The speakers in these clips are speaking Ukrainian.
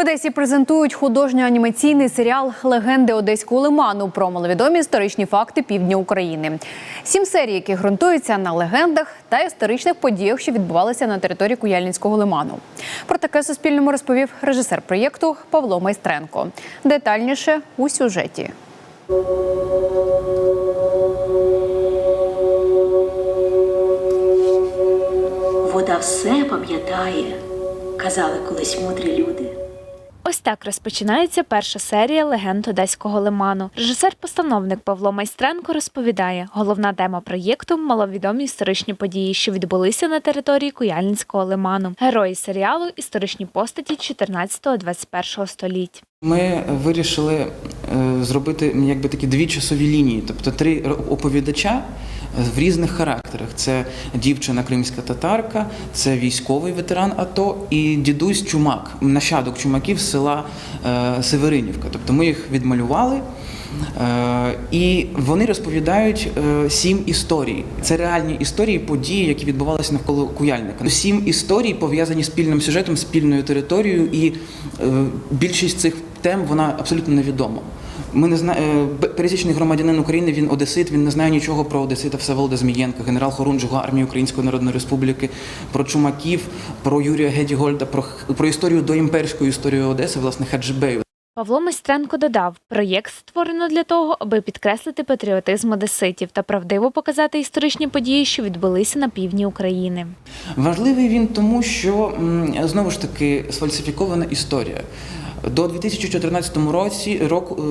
Одесі презентують художньо-анімаційний серіал Легенди Одеського лиману про маловідомі історичні факти півдня України. Сім серій, які ґрунтуються на легендах та історичних подіях, що відбувалися на території Куяльницького лиману. Про таке Суспільному розповів режисер проєкту Павло Майстренко. Детальніше у сюжеті. Вода все пам'ятає, казали колись мудрі люди. Ось так розпочинається перша серія легенд Одеського лиману. Режисер-постановник Павло Майстренко розповідає, головна тема проєкту маловідомі історичні події, що відбулися на території Куяльницького лиману. Герої серіалу історичні постаті 14-21 століть. Ми вирішили зробити якби такі дві часові лінії, тобто три оповідача в різних характерах. Це дівчина кримська татарка, це військовий ветеран АТО і дідусь Чумак, нащадок чумаків з села е, Северинівка. Тобто ми їх відмалювали. Е, І вони розповідають е, сім історій. Це реальні історії, події, які відбувалися навколо Куяльника. Сім історій пов'язані спільним сюжетом, спільною територією, і е, більшість цих тем вона абсолютно невідома. Ми не знаємо пересічний громадянин України. Він одесит. Він не знає нічого про Одесита Всеволода Змієнка, генерал Хорунжого армії Української Народної Республіки, про чумаків, про Юрія Гедігольда, про, про історію доімперської історії Одеси, власне, Хаджибею. Павло Майстренко додав, проєкт створено для того, аби підкреслити патріотизм одеситів та правдиво показати історичні події, що відбулися на півдні України. Важливий він тому, що знову ж таки сфальсифікована історія. До 2014 році року е,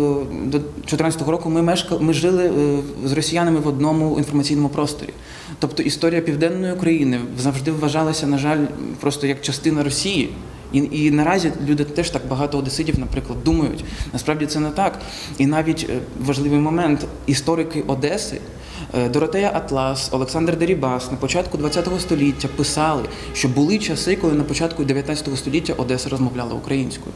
до 2014 року ми мешкали, ми жили е, з росіянами в одному інформаційному просторі. Тобто історія південної України завжди вважалася, на жаль, просто як частина Росії. І, і наразі люди теж так багато одеситів, наприклад, думають. Насправді це не так. І навіть е, важливий момент історики Одеси. Доротея Атлас, Олександр Дерібас на початку ХХ століття писали, що були часи, коли на початку 19 століття Одеса розмовляла українською.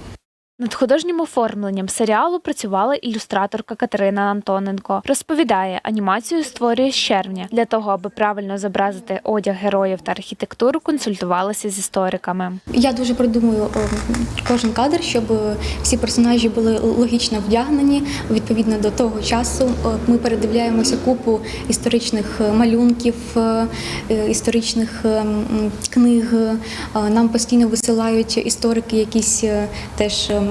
Над художнім оформленням серіалу працювала ілюстраторка Катерина Антоненко. Розповідає, анімацію створює з червня. Для того, аби правильно зобразити одяг героїв та архітектуру, консультувалася з істориками. Я дуже продумую кожен кадр, щоб всі персонажі були логічно вдягнені відповідно до того часу. Ми передивляємося купу історичних е, малюнків, е, е, історичних книг. Нам постійно висилають історики якісь теж е, м,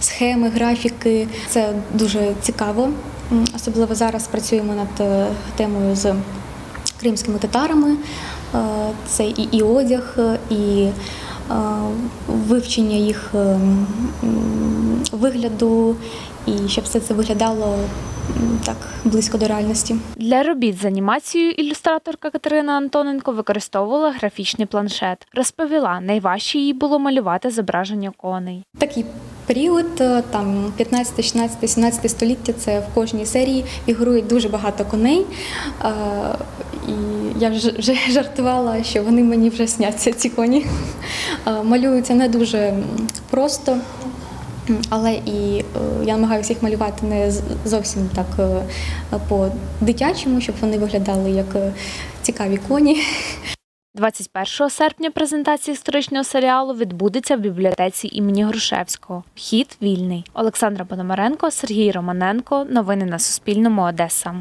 схеми, графіки. Це дуже цікаво. Особливо зараз працюємо над е, темою з кримськими татарами. Е, Це і, одяг, і е, вивчення їх е, м, вигляду, і щоб все це виглядало так близько до реальності. Для робіт з анімацією ілюстраторка Катерина Антоненко використовувала графічний планшет. Розповіла, найважче їй було малювати зображення коней. Такий період, е, там 15, 16, 17 століття, це в кожній серії фігурує дуже багато коней. Е, І я вже вже жартувала, що вони мені вже сняться, ці коні. Е, Малюються не дуже просто. Але і е, я намагаюся їх малювати не зовсім так е, по-дитячому, щоб вони виглядали як е, цікаві коні. 21 серпня презентація історичного серіалу відбудеться в бібліотеці імені Грушевського. Вхід вільний. Олександра Пономаренко, Сергій Романенко. Новини на Суспільному. Одеса.